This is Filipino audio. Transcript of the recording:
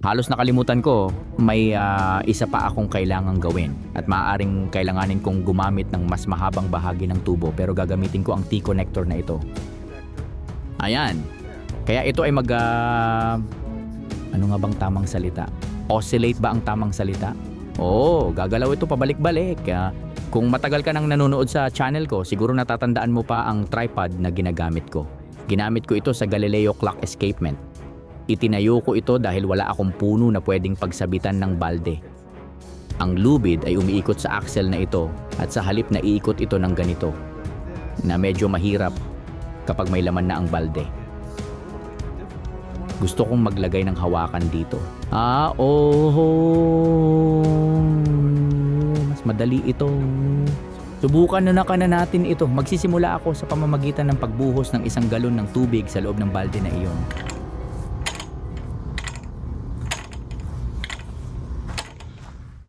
Halos nakalimutan ko, may ah, isa pa akong kailangang gawin at maaaring kailanganin kong gumamit ng mas mahabang bahagi ng tubo pero gagamitin ko ang T-connector na ito. Ayan. Kaya ito ay mag... ah, ano nga bang tamang salita? Oscillate ba ang tamang salita? Oo, gagalaw ito pabalik-balik. Ah, kung matagal ka nang nanonood sa channel ko, siguro natatandaan mo pa ang tripod na ginagamit ko. Ginamit ko ito sa Galileo Clock Escapement. Itinayo ko ito dahil wala akong puno na pwedeng pagsabitan ng balde. Ang lubid ay umiikot sa axle na ito at sa halip na iikot ito ng ganito na medyo mahirap kapag may laman na ang balde. Gusto kong maglagay ng hawakan dito. Ah, oh. Mas madali ito. Subukan na ka na natin ito. Magsisimula ako sa pamamagitan ng pagbuhos ng isang galon ng tubig sa loob ng balde na iyon.